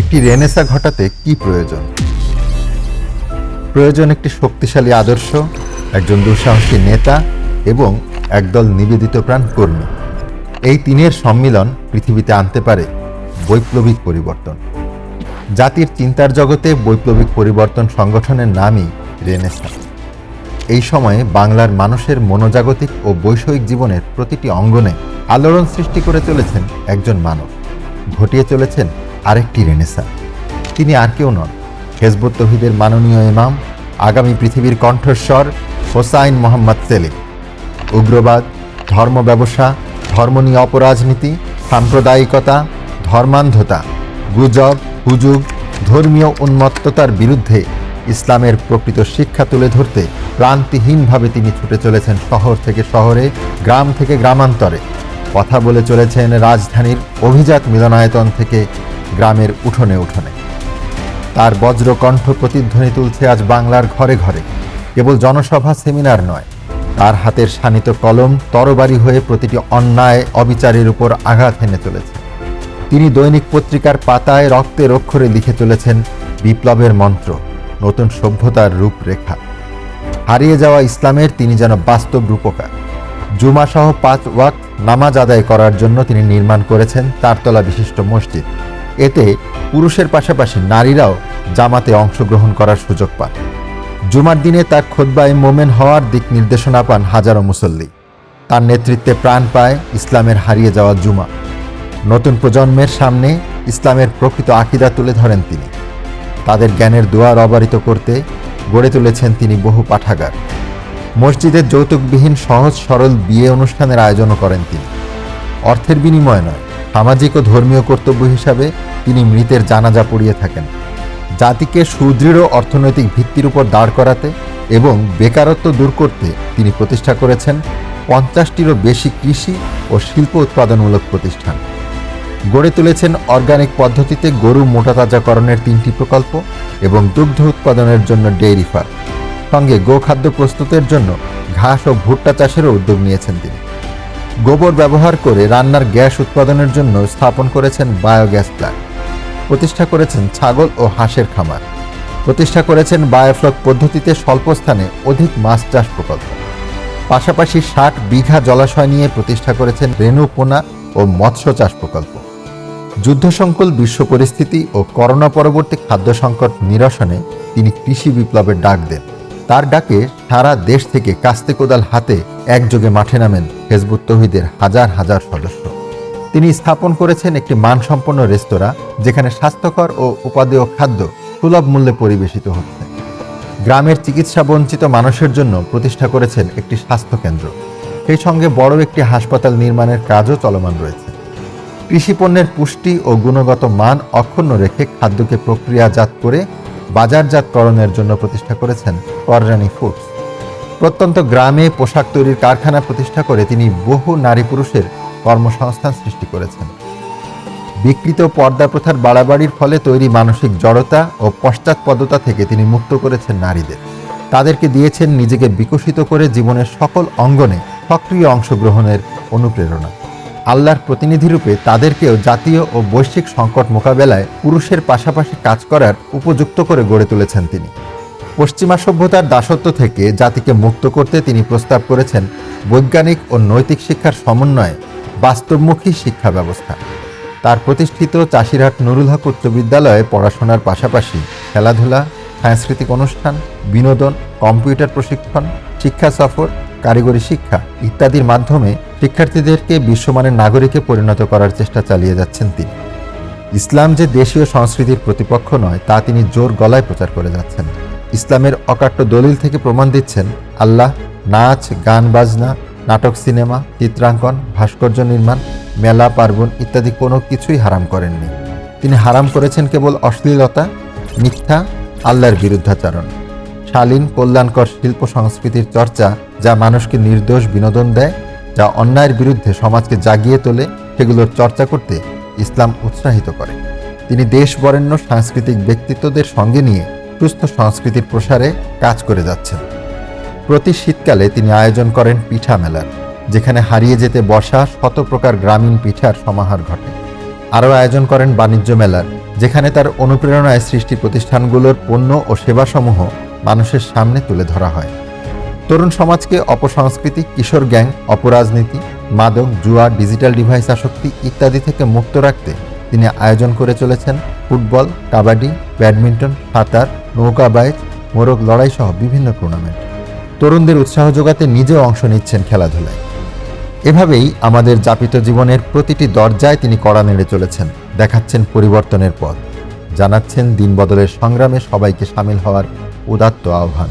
একটি রেনেসা ঘটাতে কি প্রয়োজন? প্রয়োজন একটি শক্তিশালী আদর্শ, একজন দুঃসাহসী নেতা এবং একদল নিবেদিত প্রাণ কর্মী এই তিনের সম্মিলন পৃথিবীতে আনতে পারে বৈপ্লবিক পরিবর্তন। জাতির চিন্তার জগতে বৈপ্লবিক পরিবর্তন সংগঠনের নামই রেনেসা। এই সময়ে বাংলার মানুষের মনোজাগতিক ও বৈষয়িক জীবনের প্রতিটি অঙ্গনে আলোড়ন সৃষ্টি করে চলেছেন একজন মানব। ঘটিয়ে চলেছেন আরেকটি রেনেসা। তিনি আর কেউ নন। হেজবুত তহিদের মাননীয় ইমাম, আগামী পৃথিবীর কণ্ঠস্বর হোসাইন মোহাম্মদ সেলিম। উগ্রবাদ, ধর্ম ব্যবসা ধর্ম নিয়ে অপরাজনীতি, সাম্প্রদায়িকতা, ধর্মান্ধতা, গুজব, হুজুগ, ধর্মীয় উন্মত্ততার বিরুদ্ধে ইসলামের প্রকৃত শিক্ষা তুলে ধরতে প্রান্তিহীনভাবে তিনি ছুটে চলেছেন শহর থেকে শহরে, গ্রাম থেকে গ্রামান্তরে। কথা বলে চলেছেন রাজধানীর অভিজাত মিলনায়তন থেকে গ্রামের উঠোনে উঠোনে। তার বজ্রকণ্ঠ প্রতিধ্বনি তুলছে আজ বাংলার ঘরে ঘরে। কেবল জনসভা সেমিনার নয়, তার হাতের শানিত কলম তরবারি হয়ে প্রতিটি অন্যায়, অবিচারের উপর আঘাত হেনে চলেছে। তিনি দৈনিক পত্রিকার পাতায় রক্তের অক্ষরে লিখে চলেছেন, বিপ্লবের মন্ত্র, নতুন সভ্যতার রূপরেখা। হারিয়ে যাওয়া ইসলামের তিনি যেন বাস্তব রূপকার। জুমাসহ পাঁচ ওয়াক্ত নামাজ আদায় করার জন্য তিনি নির্মাণ করেছেন তারতলা বিশিষ্ট মসজিদ। এতে পুরুষের পাশাপাশি নারীরাও জামাতে অংশগ্রহণ করার সুযোগ পান। জুমার দিনে তার খোদ্বায় মোমেন হওয়ার দিক নির্দেশনা পান হাজারো মুসল্লি। তার নেতৃত্বে প্রাণ পায় ইসলামের হারিয়ে যাওয়া জুমা। নতুন প্রজন্মের সামনে ইসলামের প্রকৃত আকিদা তুলে ধরেন তিনি। তাদের জ্ঞানের দুয়ার অবারিত করতে গড়ে তুলেছেন তিনি বহু পাঠাগার। মসজিদের যৌতুকবিহীন সহজ সরল বিয়ে অনুষ্ঠানের আয়োজনও করেন তিনি। অর্থের বিনিময় নয় সামাজিক ও ধর্মীয় কর্তব্য হিসাবে তিনি মৃতের জানাজা পড়িয়ে থাকেন। জাতিকে সুদৃঢ় অর্থনৈতিক ভিত্তির উপর দাঁড় করাতে এবং বেকারত্ব দূর করতে তিনি প্রতিষ্ঠা করেছেন পঞ্চাশটিরও বেশি কৃষি ও শিল্প উৎপাদনমূলক প্রতিষ্ঠান। গড়ে তুলেছেন অর্গানিক পদ্ধতিতে গরু মোটা মোটাতাজাকরণের তিনটি প্রকল্প এবং দুগ্ধ উৎপাদনের জন্য ডেইরি ফার্ম। সঙ্গে গোখাদ্য প্রস্তুতের জন্য ঘাস ও ভুট্টা চাষেরও উদ্যোগ নিয়েছেন তিনি। গোবর ব্যবহার করে রান্নার গ্যাস উৎপাদনের জন্য স্থাপন করেছেন বায়োগ্যাস প্ল্যান্ট। প্রতিষ্ঠা করেছেন ছাগল ও হাঁসের খামার। প্রতিষ্ঠা করেছেন বায়োফ্লক পদ্ধতিতে স্বল্প স্থানে অধিক মাছ চাষ প্রকল্প। পাশাপাশি ষাট বিঘা জলাশয় নিয়ে প্রতিষ্ঠা করেছেন রেণু পোনা ও মৎস্য চাষ প্রকল্প। যুদ্ধসংকুল বিশ্ব পরিস্থিতি ও করোনা পরবর্তী খাদ্য সংকট নিরসনে তিনি কৃষি বিপ্লবের ডাক দেন। তার ডাকে সারা দেশ থেকে কাস্তে কোদাল হাতে একযোগে মাঠে নামেন হেজবুত তহিদের হাজার হাজার সদস্য। তিনি স্থাপন করেছেন একটি মানসম্পন্ন রেস্তোরাঁ, যেখানে স্বাস্থ্যকর ও উপাদেয় খাদ্য সুলভ মূল্যে পরিবেশিত হচ্ছে। গ্রামের চিকিৎসা বঞ্চিত মানুষের জন্য প্রতিষ্ঠা করেছেন একটি স্বাস্থ্যকেন্দ্র। সেই সঙ্গে বড় একটি হাসপাতাল নির্মাণের কাজও চলমান রয়েছে। কৃষিপণ্যের পুষ্টি ও গুণগত মান অক্ষুণ্ণ রেখে খাদ্যকে প্রক্রিয়াজাত করে বাজারজাতকরণের জন্য প্রতিষ্ঠা করেছেন কররানি ফুডস। প্রত্যন্ত গ্রামে পোশাক তৈরির কারখানা প্রতিষ্ঠা করে তিনি বহু নারী পুরুষের কর্মসংস্থান সৃষ্টি করেছেন। বিকৃত পর্দা প্রথার বাড়াবাড়ির ফলে তৈরি মানসিক জড়তা ও পশ্চাৎপদতা থেকে তিনি মুক্ত করেছেন নারীদের। তাদেরকে দিয়েছেন নিজেকে বিকশিত করে জীবনের সকল অঙ্গনে সক্রিয় অংশগ্রহণের অনুপ্রেরণা। আল্লাহর প্রতিনিধিরূপে তাদেরকেও জাতীয় ও বৈশ্বিক সংকট মোকাবেলায় পুরুষের পাশাপাশি কাজ করার উপযুক্ত করে গড়ে তুলেছেন তিনি। পশ্চিমা সভ্যতার দাসত্ব থেকে জাতিকে মুক্ত করতে তিনি প্রস্তাব করেছেন বৈজ্ঞানিক ও নৈতিক শিক্ষার সমন্বয়ে বাস্তবমুখী শিক্ষা ব্যবস্থা। তার প্রতিষ্ঠিত চাষিরহাট নুরুল হক উচ্চ বিদ্যালয়ে পড়াশোনার পাশাপাশি খেলাধুলা, সাংস্কৃতিক অনুষ্ঠান, বিনোদন, কম্পিউটার প্রশিক্ষণ, শিক্ষা সফর, কারিগরি শিক্ষা ইত্যাদির মাধ্যমে শিক্ষার্থীদেরকে বিশ্বমানের নাগরিকে পরিণত করার চেষ্টা চালিয়ে যাচ্ছেন তিনি। ইসলাম যে দেশীয় সংস্কৃতির প্রতিপক্ষ নয়, তা তিনি জোর গলায় প্রচার করে যাচ্ছেন। ইসলামের অকাট্য দলিল থেকে প্রমাণ দিচ্ছেন আল্লাহ, নাচ, গান, বাজনা, নাটক, সিনেমা, চিত্রাঙ্কন, ভাস্কর্য নির্মাণ, মেলা, পার্বণ ইত্যাদি কোনো কিছুই হারাম করেননি। তিনি হারাম করেছেন কেবল অশ্লীলতা, মিথ্যা, আল্লাহর বিরুদ্ধাচরণ। শালীন, কল্যাণকর শিল্প সংস্কৃতির চর্চা যা মানুষকে নির্দোষ বিনোদন দেয় যা অন্যায়ের বিরুদ্ধে সমাজকে জাগিয়ে তোলে, সেগুলোর চর্চা করতে ইসলাম উৎসাহিত করে। তিনি দেশ বরেণ্য সাংস্কৃতিক ব্যক্তিত্বদের সঙ্গে নিয়ে সুস্থ সংস্কৃতির প্রসারে কাজ করে যাচ্ছেন। প্রতি শীতকালে তিনি আয়োজন করেন পিঠা মেলার, যেখানে হারিয়ে যেতে বসা শত প্রকার গ্রামীণ পিঠার সমাহার ঘটে। আরও আয়োজন করেন বাণিজ্য মেলার, যেখানে তার অনুপ্রেরণায় সৃষ্টি প্রতিষ্ঠানগুলোর পণ্য ও সেবাসমূহ মানুষের সামনে তুলে ধরা হয়। তরুণ সমাজকে অপসংস্কৃতি, কিশোর গ্যাং, অপরাজনীতি, মাদক, জুয়া, ডিজিটাল ডিভাইস আসক্তি ইত্যাদি থেকে মুক্ত রাখতে তিনি আয়োজন করে চলেছেন ফুটবল, কাবাডি, ব্যাডমিন্টন, সাঁতার নৌকাবাইজ মোরগ লড়াই সহ বিভিন্ন টুর্নামেন্ট। তরুণদের উৎসাহ যোগাতে নিজেও অংশ নিচ্ছেন খেলাধুলায়। এভাবেই আমাদের যাপিত জীবনের প্রতিটি দরজায় তিনি কড়া নেড়ে চলেছেন, দেখাচ্ছেন পরিবর্তনের পথ, জানাচ্ছেন দিন বদলের সংগ্রামে সবাইকে সামিল হওয়ার উদাত্ত আহ্বান।